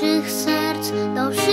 naszych serc do wszystkich.